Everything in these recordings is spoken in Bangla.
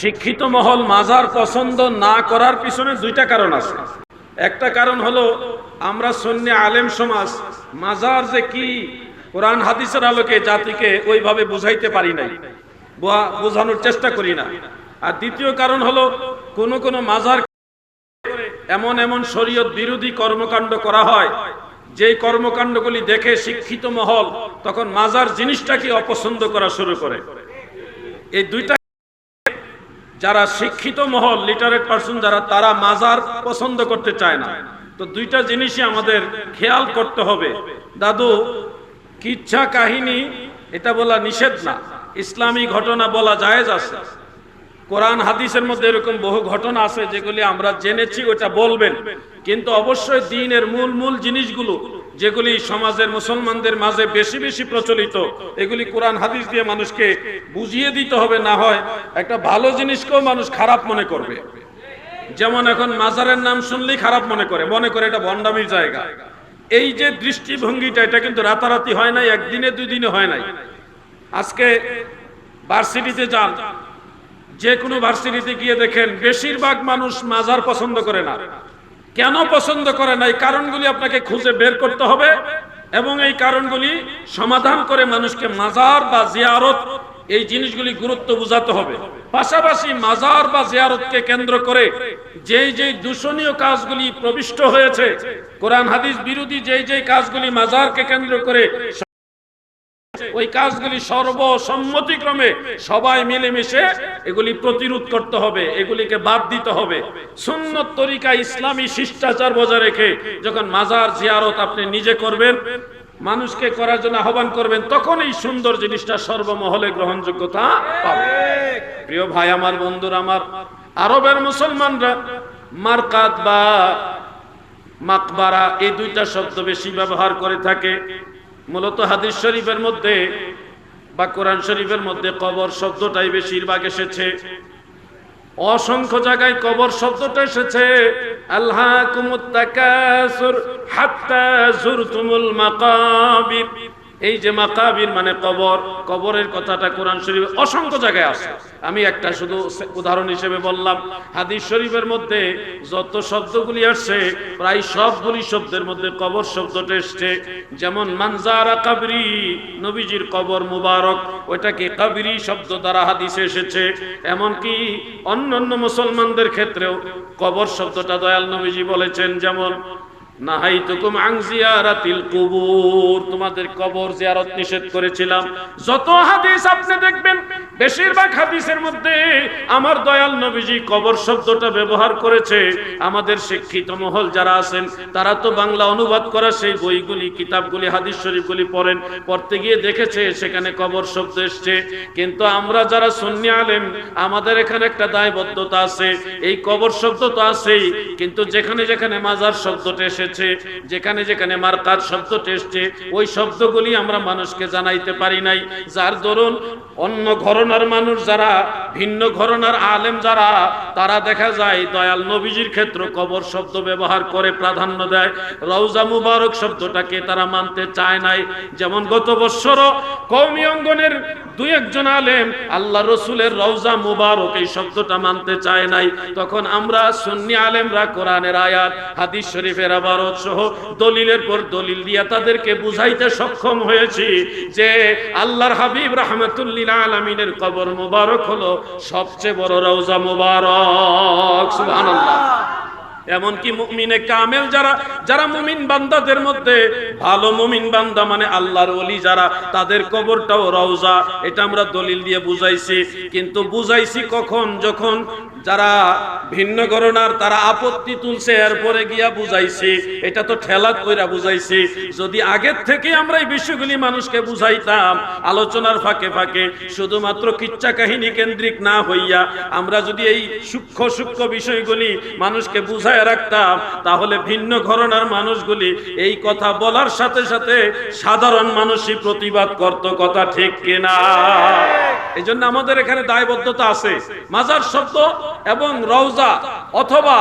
শিক্ষিত মহল মাজার পছন্দ না করার পিছনে দুইটা কারণ আছে। একটা কারণ হলো, আমরা সন্নি আলেম সমাজ, মাজার যে কি কোরআন হাদিসের আলোকে জাতিকে ওইভাবে বুঝাইতে পারি নাই বোঝানোর চেষ্টা করি না। আর দ্বিতীয় কারণ হলো, কোন কোন মাজার এমন এমন শরীয়ত বিরোধী কর্মকাণ্ড করা হয়, যেই কর্মকাণ্ডগুলি দেখে শিক্ষিত মহল তখন মাজার জিনিসটাকে অপছন্দ করা শুরু করে। এই দুইটা যারা শিক্ষিত মহল লিটারেট পার্সন যারা, তারা মাজার পছন্দ করতে চায় না। তো দুইটা জিনিসই আমাদের খেয়াল করতে হবে। দাদু, কিচ্ছা কাহিনী, এটা বলা নিষেধ না। ইসলামী ঘটনা বলা জায়েজ আছে। কোরআন, হাদিসের মধ্যে এরকম বহু ঘটনা আছে যেগুলি আমরা জেনেছি ওটা বলবেন। কিন্তু অবশ্যই দিনের মূল মূল জিনিসগুলো যেগুলি সমাজের মুসলমানদের মাঝে বেশি বেশি প্রচলিত, এগুলি কোরআন, হাদিস দিয়ে মানুষকে বুঝিয়ে দিতে হবে, না হয় একটা ভালো জিনিসকেও মানুষ খারাপ মনে করবে। যেমন এখন মাজারের নাম শুনলেই খারাপ মনে করে মনে করে এটা ভণ্ডামির জায়গা। এই যে দৃষ্টিভঙ্গিটা, এটা কিন্তু রাতারাতি হয় নাই, একদিনে দুই দিনে হয় নাই। আজকে ভার্সিটিতে যান, যে কোনো ভার্সিটিতে গিয়ে দেখেন, বেশিরভাগ মানুষ মাজার পছন্দ করে না। কেন পছন্দ করে না এই কারণগুলি আপনাকে খুঁজে বের করতে হবে এবং এই কারণগুলি সমাধান করে মানুষকে মাজার বা জিয়ারত, এই জিনিসগুলি গুরুত্ব বুঝাতে হবে। পাশাপাশি মাজার বা জিয়ারতকে কেন্দ্র করে যেই যেই দূষণীয় কাজগুলি প্রবিষ্ট হয়েছে, কোরআন হাদিস বিরোধী যেই যেই কাজগুলি মাজারকে কেন্দ্র করে ওই কাজগুলি সর্বসম্মতিক্রমে সবাই মিলেমিশে এগুলি প্রতিরোধ করতে হবে, এগুলিকে বাদ দিতে হবে। সুন্নত তরিকা ইসলামী শিষ্টাচার বজায় রেখে যখন মাজার জিয়ারত আপনি নিজে করবেন, মানুষকে করার জন্য আহ্বান করবেন তখন এই সুন্দর জিনিসটা সর্বমহলে গ্রহণযোগ্যতা পাবে প্রিয় ভাই আমার, বন্ধুরা আমার, আরবের মুসলমানরা মারকাত বা মাকবারা এই দুইটা শব্দ বেশি ব্যবহার করে থাকে। মূলত হাদিস শরীফের মধ্যে বা কোরআন শরীফের মধ্যে কবর শব্দটাই বেশিরভাগ এসেছে। অসংখ্য জায়গায় কবর শব্দটা এসেছে। আল্লাহ কুমুত্তাকাসুর হাত্তা জুরতুমুল মাকাবির। এই যে মাকাবির মানে কবর, কবরের কথাটা কোরআন শরীফে অসংখ্য জায়গায় আছে। আমি একটা শুধু উদাহরণ হিসেবে বললাম, হাদিস শরীফের মধ্যে যত শব্দগুলি আসছে, প্রায় সবগুলি শব্দের মধ্যে কবর শব্দটা এসছে। যেমন, মানজারা কাবরি, নবীজির কবর মুবারক, ওইটাকে কাবরি শব্দ দ্বারা হাদিসে এসেছে। এমনকি অন্য অন্য মুসলমানদের ক্ষেত্রেও কবর শব্দটা দয়াল নবীজি বলেছেন, যেমন তোমাদের কবর জিয়ারত নিষেধ করেছিলাম। যত হাদিস আপনি দেখবেন বেশিরভাগ হাদিসের মধ্যে আমার দয়াল নবীজি কবর শব্দটা ব্যবহার করেছে। আমাদের শিক্ষিত মহল যারা আছেন, তারা তো বাংলা অনুবাদ করা সেই বইগুলি, কিতাবগুলি, হাদিস শরীফগুলি পড়েন, পড়তে গিয়ে দেখেছে সেখানে কবর শব্দ এসছে। কিন্তু আমরা যারা সুন্নি আলেম, আমাদের এখানে একটা দায়বদ্ধতা আছে। এই কবর শব্দ তো আছেই, কিন্তু যেখানে যেখানে মাজার শব্দটা এসেছে, যেখানে যেখানে মার্কাত শব্দটা এসছে, ওই শব্দগুলি আমরা মানুষকে জানাইতে পারি নাই। যার দরুন অন্য ঘরনার মানুষ যারা, ভিন্ন ঘরনার আলেম যারা, তারা দেখা যায় দয়াল নবীজির ক্ষেত্রে কবর শব্দ ব্যবহার করে প্রাধান্য দেয়। রওজা মুবারক শব্দটাকে তারা মানতে চায় নাই। যেমন গত বৎসরও কৌমি অঙ্গনের দুই একজন আলেম আল্লাহ রসুলের রওজা মুবারক এই শব্দটা মানতে চায় নাই। তখন আমরা সুন্নি আলেমরা কোরআনের আয়াত, হাদিস শরীফের আবারত সহ দলিলের পর দলিল দিয়া তাদেরকে বুঝাইতে সক্ষম হয়েছি যে আল্লাহর হাবিব রহমতুল্লিল আলমিনের কবর মুবারক হলো সবচেয়ে বড় রওজা মুবারক সুবহানাল্লাহ। এমনকি মুমিনে কামেল যারা যারা মুমিন বান্দাদের মধ্যে, ভালো মুমিন বান্দা মানে আল্লাহর ওলি যারা, তাদের কবরটাও রওজা, এটা আমরা দলিল দিয়ে বুঝাইছি। কিন্তু বুঝাইছি কখন? যখন যারা ভিন্ন ঘরনার, তারা আপত্তি তুলছে, এরপরে গিয়া বুঝাইছি। এটা তো ঠেলা কইরা বুঝাইছি। যদি আগের থেকে আমরা এই বিষয়গুলি মানুষকে বুঝাইতাম, আলোচনার ফাঁকে ফাঁকে, শুধুমাত্র কিচ্ছা কাহিনী কেন্দ্রিক না হইয়া, আমরা যদি এই সূক্ষ্ম সূক্ষ্ম বিষয়গুলি মানুষকে বুঝায় রাখতাম, তাহলে ভিন্ন ঘরনার মানুষগুলি এই কথা বলার সাথে সাথে সাধারণ মানুষই প্রতিবাদ করত কথা ঠিক কিনা। এই জন্য আমাদের এখানে দায়বদ্ধতা আছে। মাজার শব্দ এবং রওজা অথবা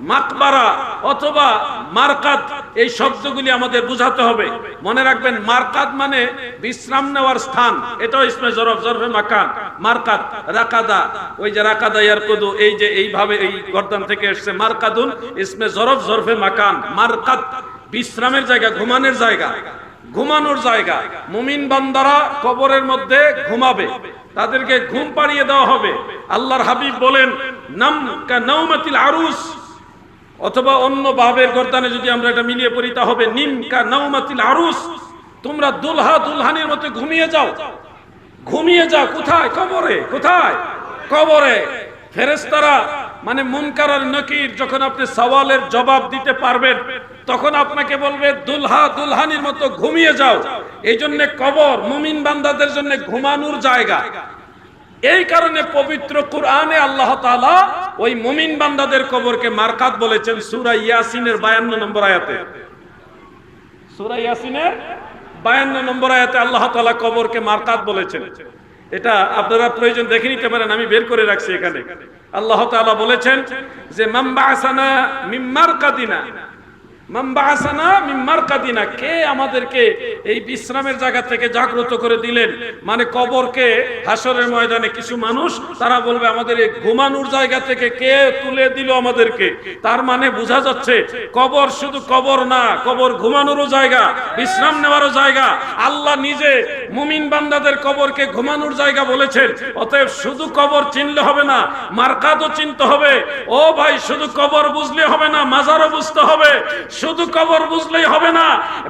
মাকবারা অথবা মার্কাত, এই শব্দগুলি আমাদের বুঝাতে হবে। মনে রাখবেন, মারকাত মানে বিশ্রাম নেওয়ার স্থান। এটাও ইসমে জরফ, জরফে মাকান। মারকাত, রাকাদা, ওই যে রাকাদা ইয়ারকুদু, এই যে এইভাবে এই গর্দান থেকে এসছে। মারকাদুন ইসমে জরফ, জরফে মাকান। মারকাত, বিশ্রামের জায়গা, ঘুমানোর জায়গা। ঘুমানোর জায়গা। মুমিন বান্দারা কবরের মধ্যে ঘুমাবে। তাদেরকে ঘুম পাড়িয়ে দেওয়া হবে। আল্লাহর হাবিব বলেন, নাম কা নৌমাতিল আরুস। অথবা অন্য বাবের গর্দানে যদি আমরা এটা মিলিয়ে পড়ি, তা হবে নিম কা নৌমাতিল আরুস। তোমরা দুলহা দুলহানির মতো ঘুমিয়ে যাও। ঘুমিয়ে যাও। কোথায়? কবরে। কোথায়? কবরে। ফেরেস্তারা মানে মুনকার আর নকির, যখন আপনি সওয়ালের জবাব দিতে পারবেন, তখন আপনাকে বলবে, দুলহা দুলহানির মতো ঘুমিয়ে যাও। এই জন্য কবর, মুমিন বান্দাদের জন্য ঘুমানোর জায়গা। এই কারণে পবিত্র কোরআনে আল্লাহ ওই মুমিন বান্দাদের কবরকে মারকাত বলেছেন সূরা ইয়াসিনের 52 নম্বর আয়াতে। সূরা ইয়াসিনের 52 নম্বর আয়াতে আল্লাহ তাআলা কবরকে মারকাত বলেছেন। এটা আপনারা প্রয়োজন দেখে নিতে পারেন, আমি বের করে রাখছি এখানে। আল্লাহ তাআলা বলেছেন যে কাদিনা মাম্বাসানা মিম্মার কাদিনা কে আমাদেরকে এই বিশ্রামের জায়গা থেকে জাগ্রত করে দিলেন? মানে কবরকে হাসরের ময়দানে কিছু মানুষ, তারা বলবে, আমাদের এই ঘুমানোর জায়গা থেকে কে তুলে দিল আমাদেরকে? তার মানে বোঝা যাচ্ছে, কবর শুধু কবর না, কবর ঘুমানোরও জায়গা, বিশ্রাম নেওয়ারও জায়গা। আল্লাহ নিজে মুমিন বান্দাদের কবরকে ঘুমানোর জায়গা বলেছেন। অতএব শুধু কবর চিনলে হবে না মার্কাতও চিনতে হবে। ও ভাই, শুধু কবর বুঝলে হবে না, মাজারও বুঝতে হবে। শুধু কবর বুঝলেই হবে না,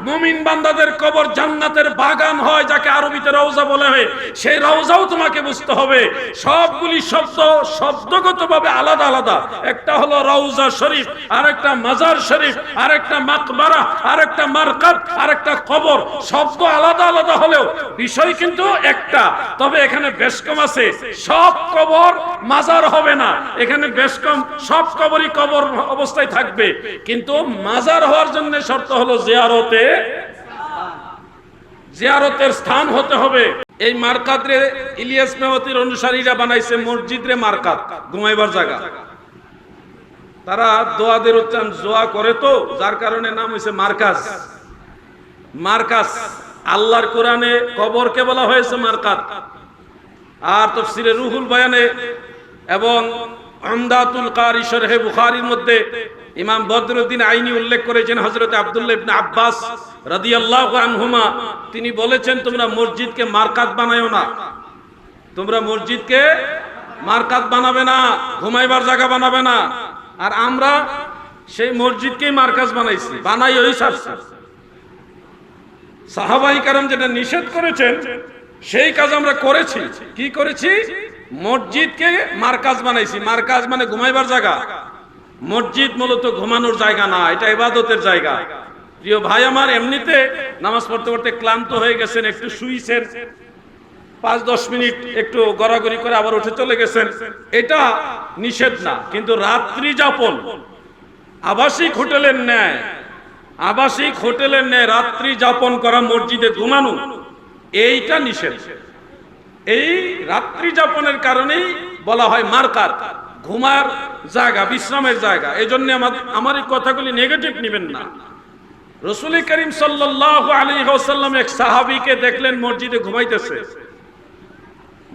মুমিন বান্দাদের কবর জান্নাতের বাগান হয় যাকে আরবিতে রওজা বলে হয়। সেই রওজাও তোমাকে বুঝতে হবে। সবগুলি শব্দ শব্দগতভাবে আলাদা আলাদা। একটা হলো রওজা শরীফ আর একটা মাজার শরীফ আর একটা মাকবারা আর একটা মারকাত আর একটা কবর। শব্দ আলাদা আলাদা হলেও বিষয় কিন্তু একটা। তবে এখানে বেশ কম আছে। সব কবর মাজার হবে না। এখানে বেশ কম, সব কবরই কবর অবস্থায় থাকবে। কিন্তু মাজার হওয়ার জন্য শর্ত হলো জিয়ারতে। জিয়ারতের স্থান হতে হবে। এই মার্কাত রে ইলিয়াস মেহতির অনুসারীরা বানাইছে মসজিদ রে মার্কাত, ঘুমাইবার জায়গা। তারা দোয়াদের উচ্চারণ জোয়া করে তো, যার কারণে নাম হয়েছে মার্কাজ। মার্কাজ, আল্লাহর কোরআনে কবরকে বলা হয়েছে মার্কাত। আর তফসিরে রুহুল বয়ানে এবং আমদাতুল কারি শরহে বুখারীর মধ্যে ইমাম বদরুদ্দিন আইনি উল্লেখ করেছেন হযরত আব্দুল্লাহ ইবনে আব্বাস রাদিয়াল্লাহু আনহুমা। তিনি বলেছেন, তোমরা মসজিদকে মার্কাত বানায়ো না। তোমরা মসজিদকে মার্কাত বানাবে না, ঘুমাইবার জায়গা বানাবে না। আর আমরা সেই মসজিদকেই মার্কাজ বানাইছি, বানাই ওই সারছি। সাহাবাই কারণ যেটা নিষেধ করেছেন, সেই কাজ আমরা করেছি। কি করেছি? মসজিদকে মার্কাজ বানাইছি। মার্কাজ মানে ঘুমাইবার জায়গা। মসজিদ মূলত ঘুমানোর জায়গা না, এটা ইবাদতের জায়গা। প্রিয় ভাই আমার, এমনিতে নামাজ পড়তে পড়তে ক্লান্ত হয়ে গেছেন, একটু শুইছেন, পাঁচ দশ মিনিট একটু গড়াগড়ি করে আবার উঠে চলে গেছেন, এটা নিষেধ না, কিন্তু রাত্রি যাপন, আবাসিক হোটেলের ন্যায়, আবাসিক হোটেলের ন্যায় রাত্রি যাপন করা, মসজিদে ঘুমানো, এইটা নিষেধ। এই রাত্রি যাপনের কারণেই বলা হয় মার্কার, ঘুমার জায়গা, বিশ্রামের জায়গা। এই জন্য আমার এই কথাগুলি নেগেটিভ নেবেন না। রসুল করিম সাল্লাহ এক সাহাবিকে দেখলেন, মসজিদে ঘুমাইতেছে।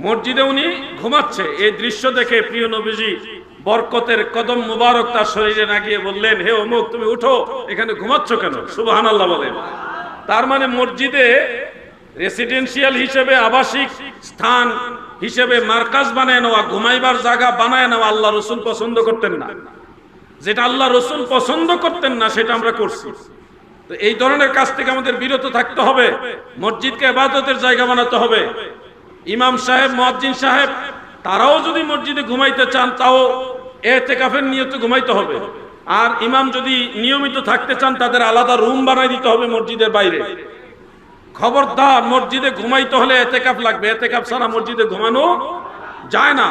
মসজিদে উনি ঘুমাচ্ছে। এই দৃশ্য দেখে প্রিয় নবীজি বরকতের কদম মুবারক তার শরীরে না গিয়ে বললেন, হে অমুক, তুমি উঠো। এখানে ঘুমাচ্ছ কেন? সুবাহান আল্লাহ বলেন। তার মানে মসজিদে রেসিডেন্সিয়াল হিসেবে আবাসিক স্থান হিসেবে মার্কাজ বানায় নেওয়া, ঘুমাইবার জায়গা বানায় নেওয়া আল্লাহ রসুল পছন্দ করতেন না। যেটা আল্লাহ রসুল পছন্দ করতেন না, সেটা আমরা করছি। তো এই ধরনের কাজ থেকে আমাদের বিরত থাকতে হবে, মসজিদকে আবাদতের জায়গা বানাতে হবে। ইমাম সাহেব মহাজিন সাহেব, তারাও যদি মসজিদে ঘুমাইতে চান, তাও এতে কাফের নিয়ত ঘুমাইতে হবে। আর ইমাম যদি নিয়মিত থাকতে চান, তাদের আলাদা রুম বানাই দিতে হবে মসজিদের বাইরে। খবরদার মসজিদে ঘুমাইতে হলে এতেকাফ লাগবে এতে কাপ ছাড়া মসজিদে ঘুমানো যায় না।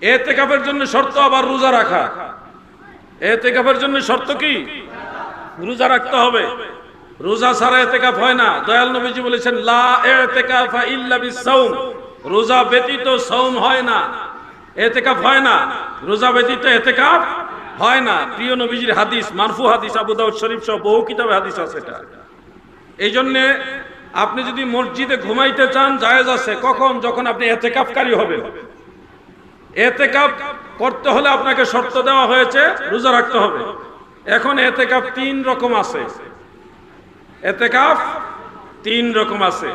এতেকাফের জন্য শর্ত আবার রোজা রাখা। এতেকাফের জন্য শর্ত কি? রোজা রাখতে হবে। রোজা ছাড়া এতেকাফ হয় না। দয়াল নবীজি বলেছেন, লা এতেকাফা ইল্লা বিসাউম রোজা ব্যতীত সৌম হয় না। এতেকাফ হয় না। রোজা ব্যতীত এতেকাফ হয় না। প্রিয় নবীজির হাদিস, মারফু হাদিস, আবু দাউদ শরীফ সহ বহু কিতাবে হাদিস আছে এটা। এই জন্যে আপনি যদি মসজিদে ঘুমাইতে চান, জায়েজ আছে। কখন? যখন আপনি এতেকাফকারী হবেন। এতেকাফ করতে হলে আপনাকে শর্ত দেওয়া হয়েছে, রোজা রাখতে হবে। এখন এতেকাফ তিন রকম আছে। এতেকাফ তিন রকম আছে।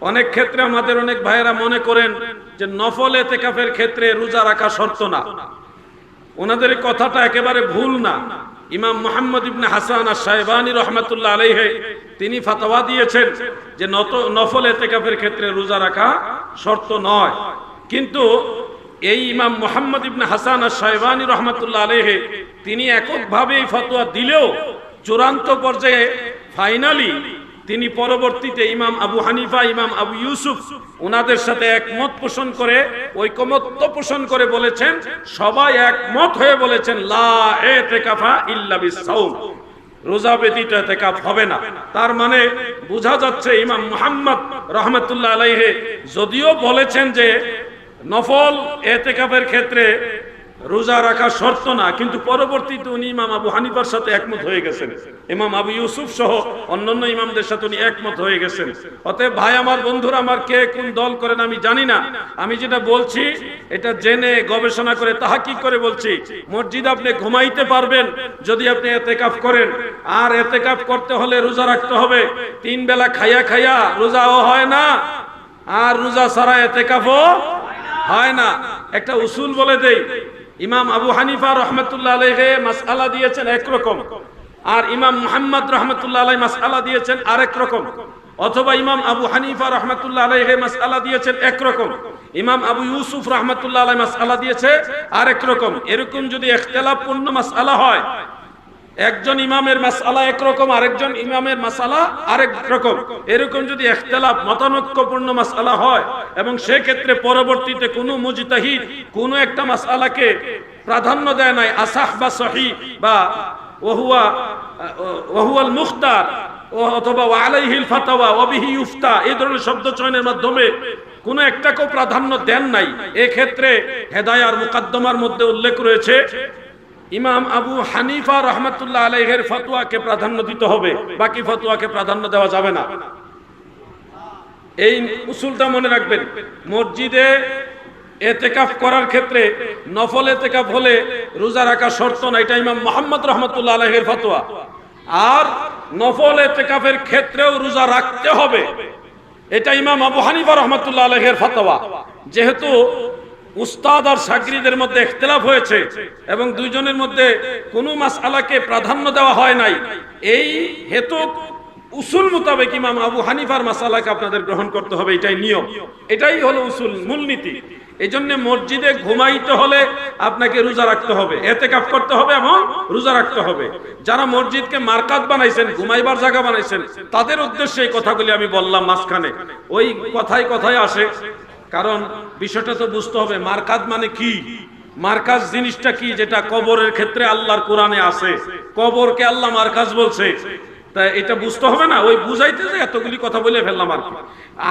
অনেক ক্ষেত্রে আমাদের অনেক ভাইয়েরা মনে করেন যে নফল এতেকাফের ক্ষেত্রে রোজা রাখা শর্ত না। ওনাদের কথাটা একেবারে ভুল না। ইমাম মোহাম্মদ ইবনে হাসান আর সাহেবানি রহমতুল্লাহ আলাইহে, তিনি ফাতোয়া দিয়েছেন যে নত, নফল এতেকাফের ক্ষেত্রে রোজা রাখা শর্ত নয়। কিন্তু এই ইমাম মোহাম্মদ ইবনে হাসান আর সাহেবানি রহমতুল্লাহ আলাইহে, তিনি এককভাবে এই ফতোয়া দিলেও চূড়ান্ত পর্যায়ে ফাইনালি তিনি পরবর্তীতে ইমাম আবু হানিফা, ইমাম আবু ইউসুফ ওনাদের সাথে একমত পোষণ করে, ঐকমত্য পোষণ করে বলেছেন, সবাই একমত হয়ে বলেছেন, লা এতেকাফা ইল্লা বিসাউম রোজা ব্যতীত এতেকাফ হবে না। তার মানে বোঝা যাচ্ছে ইমাম মুহাম্মদ রহমতুল্লাহ আলাইহে যদিও বলেছেন যে নফল এতেকাফের ক্ষেত্রে রোজা রাখা শর্ত না, কিন্তু পরবর্তীতে উনি ইমাম আবু হানিফার সাথে একমত হয়ে গেছেন। ইমাম আবু ইউসুফ সহ অন্যান্য ইমামদের সাথে উনি একমত হয়ে গেছেন। অতএব ভাই আমার, বন্ধুরা আমার, কে কোন দল করেন আমি জানি না। আমি যেটা বলছি, এটা জেনে গবেষণা করে তাহা কি করে বলছি, মসজিদ আপনি ঘুমাইতে পারবেন যদি আপনি এতেকাফ করেন। আর এতেকাফ করতে হলে রোজা রাখতে হবে। তিন বেলা খাইয়া খাইয়া রোজাও হয় না, আর রোজা ছাড়া এতেকাফও হয় না। একটা উসুল বলে দেই ইমাম আবু হানিফা রহমতুল্লাহ আলহে মাসালা দিয়েছেন একরকম আর ইমাম মুহাম্মদ রহমতুল্লাহ আলাই মাসালা দিয়েছেন আরেক রকম। অথবা ইমাম আবু হানিফা রহমতুল্লাহ আলহে মাসালা দিয়েছেন একরকম ইমাম আবু ইউসুফ রহমতুল্লাহ আলাই মাসালা দিয়েছে আরেক রকম। এরকম যদি ইখতিলাফপূর্ণ মাসালা হয় একজন ইমামের মাসালা একরকম আরেকজন ইমামের মাসালা আরেক রকম। এরকম যদি ইখতিলাফ মতানৈক্যপূর্ণ মাসালা হয় এবং সেক্ষেত্রে পরবর্তীতে কোনো মুজতাহিদ কোনো একটা মাসালাকে প্রাধান্য দেয় নাই, আসাহ বা সহি বা ওহুয়া, ওহুয়াল মুখতার, অথবা আলাইহিল ফাতাওয়া ওবিহি ইউফতা, এই ধরনের শব্দ চয়নের মাধ্যমে কোনো একটাকেও প্রাধান্য দেন নাই। এক্ষেত্রে হেদায়ার মুকাদ্দমার মধ্যে উল্লেখ রয়েছে ইমাম আবু হানিফা রহমতুল্লাহ আলাইহের ফতোয়াকে প্রাধান্য দিতে হবে, বাকি ফতোয়াকে প্রাধান্য দেওয়া যাবে না। এই উসুলটা মনে রাখবেন, মসজিদে এতেকাফ করার ক্ষেত্রে, নফল এতেকাফ হলে রোজা রাখা শর্ত না, এটা ইমাম মোহাম্মদ রহমতুল্লাহ আলাইহের ফতোয়া। আর নফল এতেকাফের ক্ষেত্রেও রোজা রাখতে হবে, এটা ইমাম আবু হানিফা রহমতুল্লাহ আলাইহের ফতোয়া। যেহেতু উস্তাদ আর সাকরিদের মধ্যে ইখতিলাফ হয়েছে এবং দুইজনের মধ্যে কোনো মাসআলাকে প্রাধান্য দেওয়া হয় নাই। এই হেতু উসুল মোতাবেক ইমাম আবু হানিফার মাসালাকে আপনাদের গ্রহণ করতে হবে, এটাই নিয়ম। এটাই হলো উসুল মূলনীতি এই জন্য মসজিদে ঘুমাইতে হলে আপনাকে রোজা রাখতে হবে এতে কাপ করতে হবে এবং রোজা রাখতে হবে। যারা মসজিদকে মার্কাত বানাইছেন, ঘুমাইবার জায়গা বানাইছেন, তাদের উদ্দেশ্যে এই কথাগুলি আমি বললাম মাঝখানে। ওই কথাই কথাই আসে কারণ বিষয়টা তো বুঝতে হবে মার্কাত মানে কি? মার্কাজ জিনিসটা কি যেটা কবরের ক্ষেত্রে আল্লাহর কোরআনে আছে? কবরকে আল্লাহ মার্কাজ বলছে। তা এটা বুঝতে হবে না? ওই বুঝাইতে যে এতগুলি কথা বলে ফেললাম আর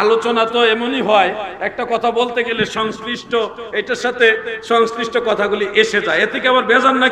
আলোচনা তো এমনই হয়, একটা কথা বলতে গেলে সংশ্লিষ্ট, এটার সাথে সংশ্লিষ্ট কথাগুলি এসে যায়। এ থেকে আবার বেজান